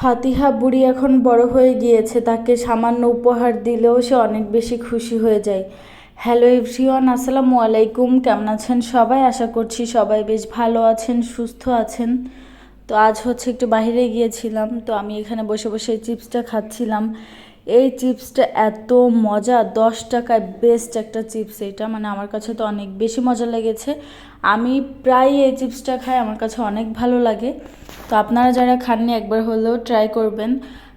ফাতিহা বুড়ি এখন বড় হয়ে গিয়েছে, তাকে সামান্য উপহার দিলেও সে অনেক বেশি খুশি হয়ে যায়। হ্যালো এভরিওয়ান, আসসালামু আলাইকুম, কেমন আছেন সবাই? আশা করছি সবাই বেশ ভালো আছেন, সুস্থ আছেন। তো আজ হচ্ছে একটু বাইরে গিয়েছিলাম, তো আমি এখানে বসে বসে চিপসটা খাচ্ছিলাম। এই চিপসটা এত মজা, দশ টাকায় বেস্ট একটা চিপস এটা মানে আমার কাছে তো অনেক বেশি মজা লেগেছে। আমি প্রায় এই চিপসটা খাই, আমার কাছে অনেক ভালো লাগে। তো আপনারা যারা খাননি, একবার হলেও ট্রাই করবেন।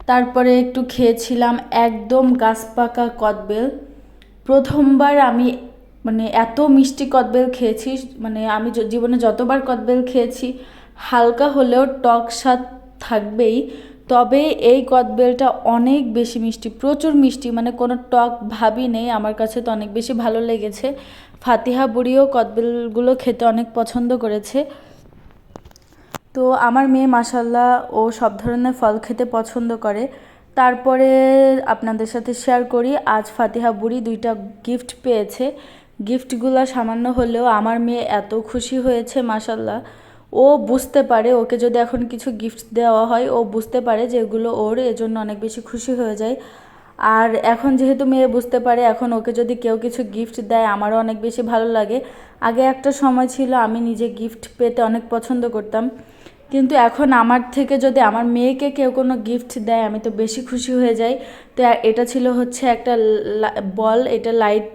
তারপরে একটু খেয়েছিলাম একদম গাছ পাকা কদবেল। প্রথমবার আমি মানে এত মিষ্টি কদবেল খেয়েছি মানে আমি জীবনে যতবার কদবেল খেয়েছি, হালকা হলেও টক স্বাদ থাকবেই। তবে এই কদবেলটা অনেক বেশি মিষ্টি, প্রচুর মিষ্টি মানে কোনো টক ভাবই নেই। আমার কাছে তো অনেক বেশি ভালো লেগেছে। ফাতিহা বুড়িও কদবেলগুলো খেতে অনেক পছন্দ করেছে। তো আমার মেয়ে মাসাল্লাহ ও সব ধরনের ফল খেতে পছন্দ করে। তারপরে আপনাদের সাথে শেয়ার করি, আজ ফাতিহা বুড়ি দুইটা গিফট পেয়েছে। গিফটগুলো সামান্য হলেও আমার মেয়ে এত খুশি হয়েছে মাসাল্লাহ ও বুঝতে পারে, ওকে যদি এখন কিছু গিফট দেওয়া হয়, ও বুঝতে পারে যে এগুলো ওর, এজন্য অনেক বেশি খুশি হয়ে যায়। আর এখন যেহেতু মেয়ে বুঝতে পারে, এখন ওকে যদি কেউ কিছু গিফট দেয়, আমারও অনেক বেশি ভালো লাগে। আগে একটা সময় ছিল, আমি নিজে গিফট পেতে অনেক পছন্দ করতাম। কিন্তু এখন আমার থেকে যদি আমার মেয়েকে কেউ কোনো গিফট দেয়, আমি তো বেশি খুশি হয়ে যাই। তো এটা ছিল হচ্ছে একটা বল, এটা লাইট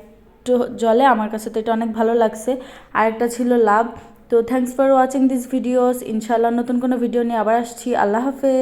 জলে আমার কাছে তো এটা অনেক ভালো লাগছে। আর একটা ছিল লাভ তো thanks for watching this videos ইনশাল্লাহ নতুন কোনো ভিডিও নিয়ে আবার আসছি। আল্লাহ হাফেজ।